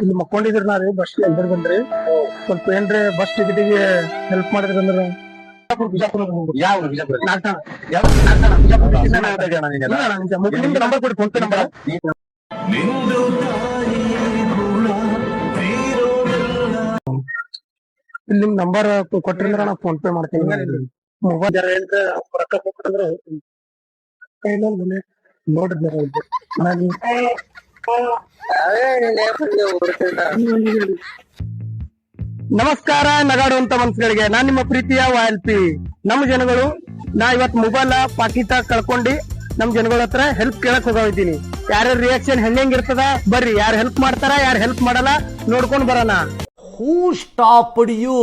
ಇಲ್ಲಿ ಮಕ್ಕೊಂಡಿದ್ರಿ ನಾ ರೀ ಬಸ್ ಎಲ್ದ್ರ ಬಂದ್ರಿ. ಸ್ವಲ್ಪ ಏನ್ರಿ ಬಸ್ ಟಿಕೆಟಿಗೆ ಹೆಲ್ಪ್ ಮಾಡಿದ್ರಿ ಅಂದ್ರೆ ಬಿಜಾಪುರ ಬಿಜಾಪುರ ಯಾವ ಬಿಜಾಪುರ? ಯಾವ ಬಿಜಾಪುರ ಇದ್ದೀಯ ಅಣ್ಣ ನಂಬರ್ ಕೊಡಿ ಫೋನ್ ಪೇ ನಂಬರ್ ಇಲ್ಲಿ ನಿಮ್ ನಂಬರ್ ಕೊಟ್ಟಿರಂದ್ರ ನಾ ಫೋನ್ ಪೇ ಮಾಡ್ತೀನಿ. ಮೊಬೈಲ್ ಯಾರ ಏನ್ರ ರೊಕ್ಕ ಕೊಟ್ಟಂದ್ರೆ ಕೈನಲ್ಲಿ ಮನೆ ನೋಡಿದ್ನ ನಾನು ನಮಸ್ಕಾರ ನಗಾಡುವಂತ ಮನ್ಸುಗಳಿಗೆ. ನಾನ್ ನಿಮ್ಮ ಪ್ರೀತಿಯ ವಾಯಲ್ ಪಿ ನಮ್ಮ ಜನಗಳು ನಾ ಇವತ್ ಮೊಬೈಲ್ ಪಾಕಿಟ ಕಳ್ಕೊಂಡಿ ನಮ್ ಜನಗಳ ಹತ್ರ ಹೆಲ್ಪ್ ಕೇಳಕ್ ಹೋಗಿದ್ದೀನಿ ಯಾರ್ಯಾರ ರಿಯಾಕ್ಷನ್ ಹೆಂಗಿರ್ತದ ಬರ್ರಿ. ಯಾರು ಹೆಲ್ಪ್ ಮಾಡ್ತಾರ ಯಾರು ಹೆಲ್ಪ್ ಮಾಡಲ್ಲ ನೋಡ್ಕೊಂಡ್ ಬರೋಣ. ಹೂ ಸ್ಟಾಪ್ ಯು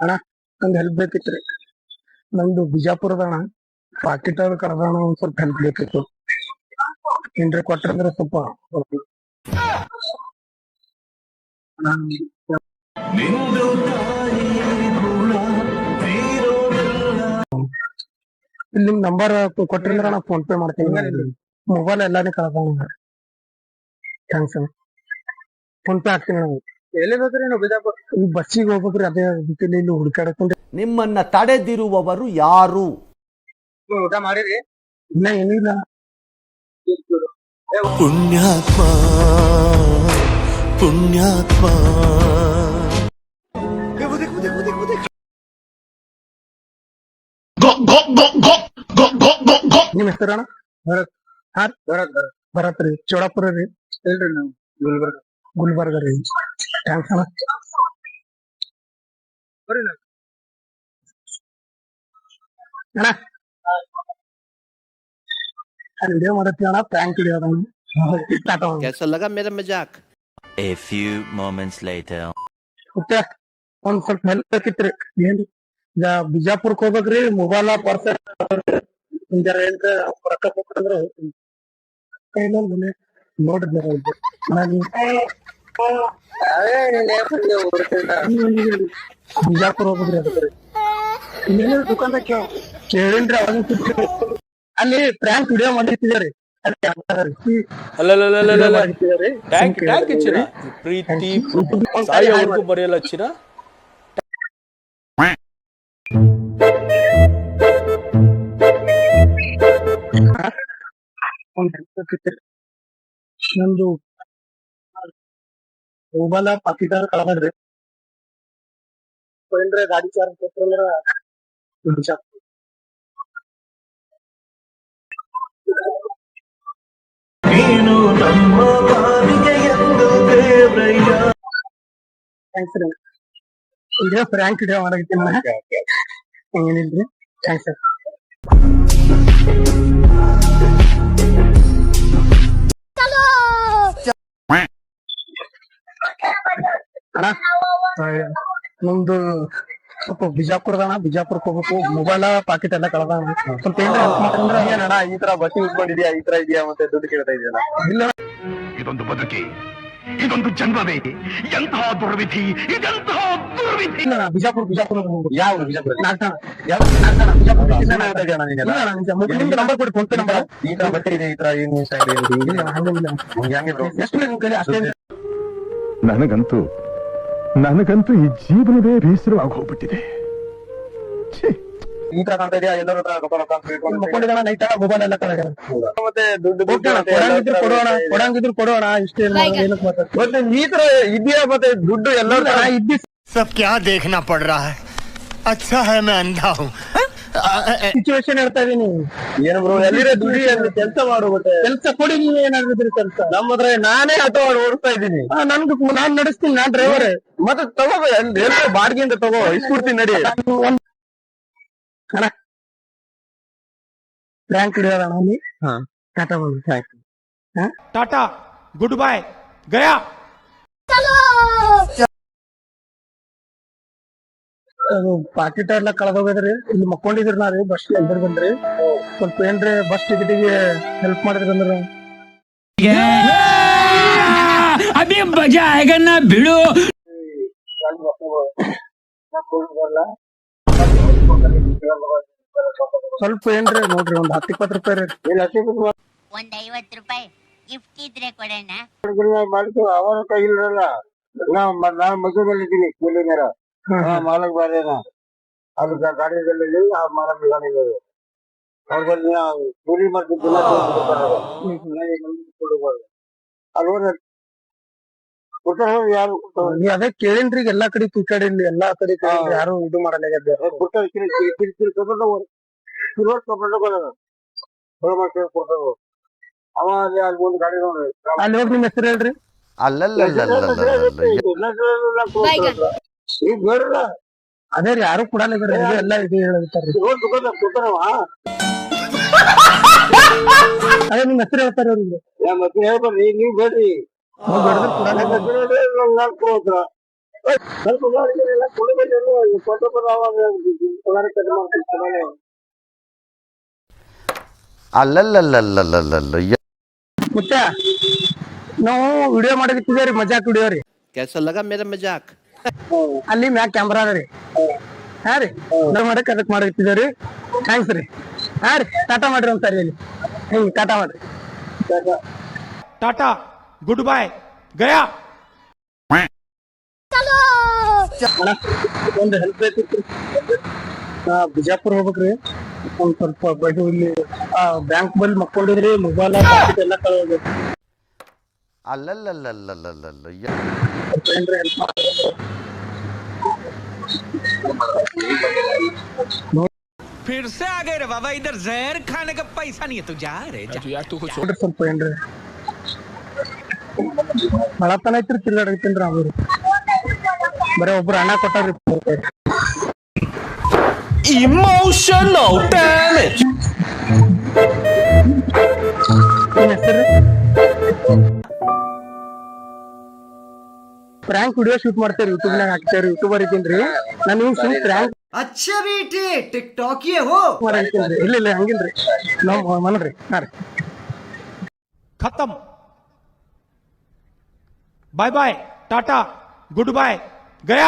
ಅಣ್ಣ ಒಂದ್ ಹೆಲ್ಪ್ ಬೇಕಿತ್ರಿ. ಬಿಜಾಪುರದ ಅಣ್ಣ ಪಾಕಿಟ್ ಅದು ಕಳ್ದಣ ಒಂದ್ ಸ್ವಲ್ಪ ಹೆಲ್ಪ್ ಬೇಕಿತ್ತು. ಏನ್ರಿ ಕೊಟ್ರಂದ್ರೆ ಸ್ವಲ್ಪ ಇಲ್ಲಿ ನಿಮ್ ನಂಬರ್ ಕೊಟ್ಟಿರಂದ್ರ ನಾ ಫೋನ್ ಪೇ ಮಾಡ್ತೀನಿ. ಮೊಬೈಲ್ ಎಲ್ಲಾನೇ ಕಳ್ದಣ ಥ್ಯಾಂಕ್ಸ್ ಫೋನ್ ಪೇ ಹಾಕ್ತೀನಿ ನಾವು ಎಲ್ಲಿ ಹೋಗ್ರಿ ನಾವು ಬಿಜಾಪುರ ಈ ಬಸ್ಸಿಗೆ ಹೋಗ್ಬೇಕ್ರಿ ಅದೇ ಅದಕ್ಕೆ ಇಲ್ಲಿ ಹುಡುಕಾಡಕೊಂಡು ನಿಮ್ಮನ್ನ ತಡೆದಿರುವವರು ಯಾರು? ಊಟ ಮಾಡಿರಿ? ಇನ್ನ ಏನಿಲ್ಲ. ಪುಣ್ಯಾತ್ಮ ಪುಣ್ಯಾತ್ಮ. ನಿಮ್ ಹೆಸರಣ್ಣ ಭರತ್ ಹಾ ಭರತ್. ಬರತ್ ಭರತ್. ರೀ ಚೋಳಾಪುರ ರೀ. ಇಲ್ರಿ ನಾವು ಗುಲ್ಬರ್ಗ ಗುಲ್ಬರ್ಗ ರೀ ಥ್ಯಾಂಕ್ಸ್ ಅಣ್ಣ ಬರ್ರಿ ನಾವು ಅಣ್ಣ ವಿಡಿಯೋ ಮಾಡತ್ತೀವಿ ಅಣ್ಣ ಪ್ರ್ಯಾಂಕ್ ವಿಡಿಯೋ ಅದ ಟಾಟಾ कैसा लगा मेरा मजाक A few moments later. ಮತ್ತೆ ಒಂದ್ ಸ್ವಲ್ಪ ಹೆಲ್ಪ್ ಬೇಕಿತ್ರಿ ಏನ್ರಿ ಈಗ ಬಿಜಾಪುರಕ್ ಹೋಗ್ಬೇಕ್ರಿ ಮೊಬೈಲ್ ಪರ್ಸ್ ಜರ ಏನ್ರ ರೊಕ್ಕ ಕೊಟ್ಟಂದ್ರ ಕೈನಲ್ಲಿ ಮನೆ ನೋಡಿದ್ನ ನಾನು ಬಿಜಾಪುರ ಹೋಗ್ಬೇಕ್ರಿ ಅದಕ್ಕೆ ಇನ್ನೇನು ದುಕಾನ್ದಾಗ ಕೇಳ ಕೇಳಿನ್ರಿ ಅವಾಗ ಅಲ್ಲಿ ಪ್ರ್ಯಾಂಕ್ ವಿಡಿಯೋ ಮಾಡಿರ್ತಿದಾರಿ ಅಲ್ಲಲ್ಲಲ್ಲಲ್ಲ ಟ್ಯಾಂಕ್ ಟ್ಯಾಂಕ್ ಇಚ್ಚಿನ ಪ್ರೀತಿ ಸಾಯೋವರೆಗೂ ಬರೆಯಲ್ಲ ಹಚ್ಚಿನ ಒಂದ್ ಹೆಲ್ಪ್ ಬೇಕಿತ್ರಿ ನಂದು ಮೊಬೈಲ್ ಪಾಕಿಟಾರ ಕಳದ್ರಿ ಏನ್ರ ಗಾಡಿ ಚಾರ್ಜ್ ಕೊಟ್ರಂದ್ರ ಬಿಜಾಪುರ ಥ್ಯಾಂಕ್ಸ್ ರೀ ಇದೇ ಫ್ರ್ಯಾಂಕ್ ವಿಡಿಯೋ ಮಾಡಕತ್ತೀನಿ ಏನಿಲ್ರಿ ಥ್ಯಾಂಕ್ಸ್ ಸರ್ ನಮ್ದು ಸ್ವಲ್ಪ ಬಿಜಾಪುರದ ಅಣ್ಣ ಬಿಜಾಪುರಕ್ಕೆ ಹೋಗ್ಬೇಕು ಮೊಬೈಲ್ ಪಾಕೆಟ್ ಎಲ್ಲ ಕಳೆದ. ಸ್ವಲ್ಪ ಏನಣ್ಣ ಈ ತರ ಬಸ್ ಉಳ್ಕೊಂಡಿದ್ಯಾ ಈ ತರ ಇದೆಯಾ ಮತ್ತೆ ದುಡ್ಡು ಕೇಳ್ತಾ ಇದೆಯಲ್ಲ? ಇಲ್ಲ. ಇದೊಂದು ಬದುಕಿ. ಇದೊಂದು ಜನ್ಮವೇ. ಎಂತಹ ದುರ್ವಿಧಿ ಇದೆಂತಹ ದುರ್ವಿಧಿ. ಇಲ್ಲ ಬಿಜಾಪುರ ಬಿಜಾಪುರ? ಯಾವ ಬಿಜಾಪುರ ನಾಲ್ಕಣ ಯಾವ ಬಿಜಾಪುರ ಅಣ್ಣ, ನಿಜ. ನಿಮ್ದು ನಂಬರ್ ಕೊಡಿ ಫೋನ್ ಪೇ ನಂಬರ್ ಈ ತರ ಬಟ್ಟೆ ಇದೆ ಈ ತರ ಏನ್ ಇಷ್ಟ ಇದೆ? ಹಿಂಗೆ ಬ್ರೋ ಎಷ್ಟು ನಿಮ್ ಕೈಲಿ? ಅಷ್ಟೇ ನನಗಂತೂ ನನಗಂತೂ ಈ ಜೀವನವೇ ಬೇಸರವಾಗಿ ಹೋಗ್ಬಿಟ್ಟಿದೆ ಛೀ ಈ ತರ ಕಾಣ್ತಾ ಇದೆಯಾ ಎಲ್ಲರೂ ಹತ್ರ ರೊಕ್ಕ ರೊಕ್ಕ ಅಂತ ಇಟ್ಕೊಂಡು ಮಕ್ಕೊಂಡಿದ್ದಾನ ನೈಟ್ ಮೊಬೈಲ್ ಎಲ್ಲ ಕಳೆದ ಮತ್ತೆ ದುಡ್ಡು ದುಡ್ಡು ಅಂತ ಕೊಡಂಗಿದ್ರು ಎಲ್ಲ ಕೊಡೋಣ ಹತ್ರ ಕೊಡಂಗಿದ್ರು ಕೊಡೋಣ ಇಷ್ಟೇ ಏನಕ್ಕೆ ಮಾತಾಡ್ತೀವಿ ಮತ್ತೆ ಈ ತರ ಇದೆಯಾ ಮತ್ತೆ ದುಡ್ಡು ಎಲ್ಲರೂ ಇಲ್ಲ, ಇದ್ದಿ सब क्या देखना पड़ रहा है अच्छा है मैं अंधा हूँ ಸಿಚುವೇಶನ್ ಹೇಳ್ತಾ ಇದೀನಿ. ಏನು ಬ್ರೋ ಎಲ್ಲಿರ ದುಡಿ ಅಂದ್ರೆ ಕೆಲಸ ಮಾಡು ಮತ್ತೆ. ಕೆಲ್ಸ ಕೊಡಿ ನೀವು ಏನಾಗಿದ್ರಿ ಕೆಲಸ. ನಮ್ಮ ಹತ್ರ ನಾನೇ ಆಟೋ ಮಾಡಿ ಓಡಿಸ್ತಾ ಇದ್ದೀನಿ ನನ್ಗೆ ನಾನ್ ನಡೆಸ್ತೀನಿ ನಾನ್ ಡ್ರೈವರ್ ಮತ್ತೆ ತಗೋ ಎಲ್ಲ ಬಾಡಿಗೆ ಅಂತ ತಗೋ ಇಸ್ಕೊಡ್ತೀನಿ ನಡಿ. ಅಣ್ಣ. ಬ್ಯಾಂಕ್ ಹಿಡಿಯೋಣ ಅಲ್ಲಿ? ಹಾ. ಟಾಟಾ ಬಂದು ಟಾಟಾ ಗುಡ್ ಬೈ ಗಯಾ. ಅದು ಅದು ಪಾಕೆಟ್ ಎಲ್ಲ ಕಳೆದೋಗಿದ್ರಿ ಇಲ್ಲಿ ಮಕ್ಕೊಂಡಿದ್ರಿ ರೀ ಬಸ್ ಎಲ್ಲರೂ ಬಂದ್ರಿ. ಸ್ವಲ್ಪ ಏನ್ರಿ ಬಸ್ ಟಿಕೆಟಿಗೆ ಹೆಲ್ಪ್ ಮಾಡಿದ್ರಿ ಅಂದ್ರ? ಅಭಿ ಬಜಾ ಆಗನ್ನ ಬಿಡು. ಸ್ವಲ್ಪ ಏನ್ರಿ ನೋಡ್ರಿ ಒಂದ್ ಹತ್ತು ಇಪ್ಪತ್ತು ರೂಪಾಯಿ ರೀ. ಒಂದ್ ಐವತ್ತು ರೂಪಾಯಿ ಗಿಫ್ಟ್ ಇದ್ರೆ ಕೊಡೋಣ ಮಾಡ್ತೀವಿ ಅವರ ಕೈ ಇಲ್ರಲ್ಲ ನಾ ನಾನು ಮದುವೆ ಕೂಲಿ ಮೇರ ಮಾಲಕ್ ಬಾರೇನ ಅದಕ್ಕೆ ಗಾಡಿಯಲ್ಲಿ ಆ ಮಾಲಕ್ ಗಾಡಿಗಳು ಕೂಲಿ ಮಾಡ್ತಿದ್ದಿಲ್ಲ ಯಾರು ನೀ ಅದೇ ಕೇಳಿನ್ರಿ ಈಗ ಎಲ್ಲಾ ಕಡೆ ತುಚಾಡಿನ್ರಿ ಎಲ್ಲಾ ಕಡೆ ಯಾರು ಇದು ಮಾಡಲ್ಲ ಅವ ಅಲ್ಲಿ ಅಲ್ಲಿ ಒಂದು ಗಾಡಿ ನೋಡ್ರಿ ಅಲ್ಲಿ ಹೋಗಿ ನಿಮ್ಮ ಹೆಸರು ಹೇಳ್ರಿ. ಅಲ್ಲಲ್ಲಲ್ಲಲ್ಲಲ್ಲಲ್ಲ ಈಗ ಬೇಡ್ರಲ್ಲ ಅದೇ ರೀ ಯಾರು ಕೊಡಲ್ಲ ಈಗ ಇದು ಎಲ್ಲ ಇದು ಹೇಳ್ತಾರ್ರಿ ಅದೇ ನಿಮ್ ಹೆಸರು ಹೇಳ್ತಾರೆ ಅವ್ರಿಗೆ ಮತ್ತೆ ಹೇಳ್ಬಾರ್ರಿ ನೀವು ಬೇಡ್ರಿ ನೀವು ಬೇಡದ್ರೆ ಕೊಡಲ್ಲ ಸ್ವಲ್ಪ ಎಲ್ಲ ಕೊಡಬೇಕಲ್ಲ ಫೋಟೋ ಪಗಾರ ಕಟ್ ಮಾಡ್ತೀನಿ ಕೊಡಲ್ಲ ಅಲ್ಲಲ್ಲಲ್ಲಲ್ಲಲ್ಲಲ್ಲ ಮುಚ್ಚ ನಾವು ವಿಡಿಯೋ ಮಾಡಕತ್ತಿದ್ದೇವ್ರಿ ಮಜಾಕ್ ವಿಡಿಯೋ ರೀ कैसा लगा मेरा मजाक ಅಲ್ಲಿ ಮ್ಯಾಕ್ ಕ್ಯಾಮ್ರಾ ಅದ ರೀ. ಹಾ ರೀ. ಅದ್ರ ಮಾಡಕ್ ಅದಕ್ ಮಾಡಿರ್ತಿದ್ದೇವ್ರಿ. ಥ್ಯಾಂಕ್ಸ್ ರೀ. ಹಾ ರೀ. ಟಾಟಾ ಮಾಡ್ರಿ ಒಂದ್ ಸರಿ ಅಲ್ಲಿ. ಹಿಂಗ್ ಟಾಟಾ ಮಾಡ್ರಿ. ಟಾಟಾ ಗುಡ್ ಬಾಯ್ ಗಯಾ. ಒಂದ್ ಹೆಲ್ಪ್ ಬೇಕಿತ್ತು ಬಿಜಾಪುರ್ ಹೋಗ್ಬೇಕ್ರಿ. ಒಂದ್ ಸ್ವಲ್ಪ ಬಡ್ಡಿ ಆ ಬ್ಯಾಂಕ್ ಬಲ್ಲಿ ಮಕ್ಕೊಂಡಿದ್ರಿ ಮೊಬೈಲ್ ಎಲ್ಲ ಕಳೋದು ಅಲ್ಲಲ್ಲಲ್ಲಲ್ಲಲ್ಲಲ್ಲ ಏನ್ರಿ ಹೆಲ್ಪ್ ಮಾಡ್ರಿ फिर से आ गए रे बाबा इधर जहर खाने का पैसा नहीं है तू जा रे जा यार तू कुछ ನೋಡ್ರಿ ಸ್ವಲ್ಪ ಏನ್ರಿ ಬಳತನ ಐತ್ರಿ ತಿರ್ಗಾಡೈತಿನ್ರಿ ಅವ್ರು ಬರೀ ಒಬ್ರು ಹಣ ಕೊಟ್ಟಾರ್ರಿ emotional damage prank video shoot ಮಾಡ್ತೇರಿ ಯೂಟ್ಯೂಬ್ ನಾಗ ಹಾಕ್ತೇರಿ ಯೂಟ್ಯೂಬರ್ ಇದ್ದೀನ್ರಿ ನಾನು ನಿಮ್ಗೆ ಸುಮ್ ಪ್ರ್ಯಾಂಕ್ ಅಚ್ಚಾ ಬೇಟಿ ಟಿಕ್ ಟಾಕ್ ಹೋ ಮಾಡೈತೀನಿ ಇಲ್ಲ ಇಲ್ಲ ಹಂಗಿಲ್ರಿ ನಾವ್ ಮನರಿ ಹಾ ರೀ खत्म bye bye tata goodbye गया